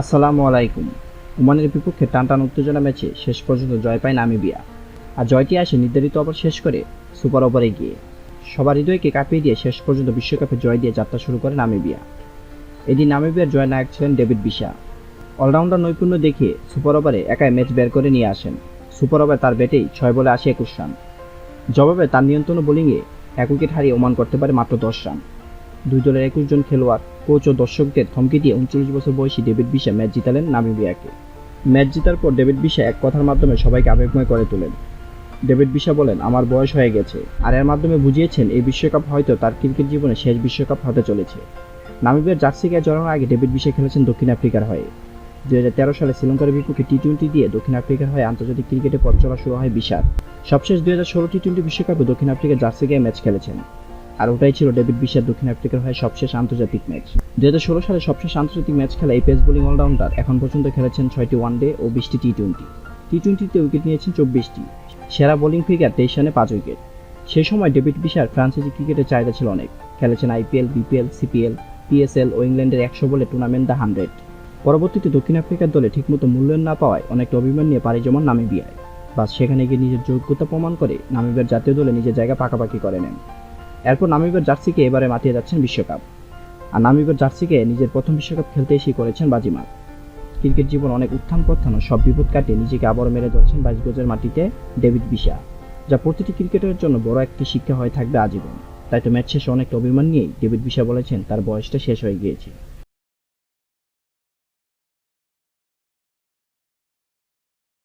আসসালামু আলাইকুম। ওমানের বিপক্ষে টানটান উত্তেজনা ম্যাচে শেষ পর্যন্ত জয় পায় নামিবিয়া। আর জয়টি আসে নির্ধারিত ওভার শেষ করে সুপার ওভারে গিয়ে। সবার হৃদয়কে কাঁপিয়ে দিয়ে শেষ পর্যন্ত বিশ্বকাপে জয় দিয়ে যাত্রা শুরু করে নামিবিয়া। এদিন নামিবিয়ার জয় নায়ক ছিলেন ডেভিড বিশা। অলরাউন্ডার নৈপুণ্য দেখিয়ে সুপার ওভারে একাই ম্যাচ বের করে নিয়ে আসেন। সুপার ওভার তার ব্যাটেই ছয় বলে আসে একুশ রান। জবাবে তার নিয়ন্ত্রণ বোলিংয়ে এক উইকেট হারিয়ে ওমান করতে পারে মাত্র দশ রান। দুই দলের একুশ জন খেলোয়াড়, কোচ ও দর্শকদের থমকে দিয়ে উনচল্লিশ বছর বয়সী ডেভিড বিশা ম্যাচ জিতালেন নামিবিয়াকে। ম্যাচ জেতার পর ডেভিড বিশা এক কথার মাধ্যমে সবাইকে আবেগময় করে তোলেন। ডেভিড বিশা বলেন, আমার বয়স হয়ে গেছে। আর এর মাধ্যমে বুঝিয়েছেন, এই বিশ্বকাপ হয়তো তার ক্রিকেট জীবনে শেষ বিশ্বকাপ হতে চলেছে। নামিবিয়ার জার্সি গায়ে জড়ানোর আগে ডেভিড বিশা খেলেছেন দক্ষিণ আফ্রিকার হয়ে। হাজার তেরো সালে শ্রীলঙ্কার বিপক্ষে টি টোয়েন্টি দিয়ে দক্ষিণ আফ্রিকার হয়ে আন্তর্জাতিক ক্রিকেটে পথ চলা শুরু হয় বিশার। সবশেষ দুই হাজার ষোলো টি টোয়েন্টি বিশ্বকাপে দক্ষিণ আফ্রিকার জার্সি গায়ে ম্যাচ খেলেছেন। আর ওটাই ছিল ডেভিড বিশার দক্ষিণ আফ্রিকার হয়ে সবশেষ আন্তর্জাতিক ম্যাচ। দুই হাজার ষোলো সালে সবশেষ আন্তর্জাতিক ম্যাচ খেলা এই পেস বোলিং অলরাউন্ডার এখন পর্যন্ত খেলেছেন ছয়টি ওয়ানডে ও বিশটি টি টোয়েন্টি টি টোয়েন্টিতে উইকেট নিয়েছেন চব্বিশটি। সেরা বোলিং ফিগার তেইশ রানে পাঁচ উইকেট। সেই সময় ডেভিড বিশার ফ্রান্সাইজি ক্রিকেটের চাহিদা ছিল অনেক। খেলেছেন আইপিএল বিপিএল সিপিএল পিএসএল ও ইংল্যান্ডের একশো বলে টুর্নামেন্ট দ্য হান্ড্রেড। পরবর্তীতে দক্ষিণ আফ্রিকার দলে ঠিকমতো মূল্যায়ন না পাওয়ায় অনেকটা অভিমান নিয়ে পাড়ি জমান নামিবিয়ায়। বাস সেখানে গিয়ে নিজের যোগ্যতা প্রমাণ করে নামিবিয়ার জাতীয় দলে নিজের জায়গা পাকাপাকি করে নেন। এরপর নামিবের জার্সিকে এবারে মাতিয়ে যাচ্ছেন বিশ্বকাপ। আর নামিবের জার্সিকে নিজের প্রথম বিশ্বকাপ খেলতে এসেই করেছেন বাজিমাত ক্রিকেট জীবন অনেক উত্থান পত্থান সব বিপদ কাটিয়ে নিজেকে আবারও মেরে ধরেছেন বাইশ গজের মাটিতে ডেভিড বিশা, যা প্রতিটি ক্রিকেটারের জন্য বড় একটি শিক্ষা হয়ে থাকবে আজীবন। তাই তো ম্যাচ শেষে অনেকটা অভিমান নিয়েই ডেভিড বিশা বলেছেন, তার বয়সটা শেষ হয়ে গিয়েছে।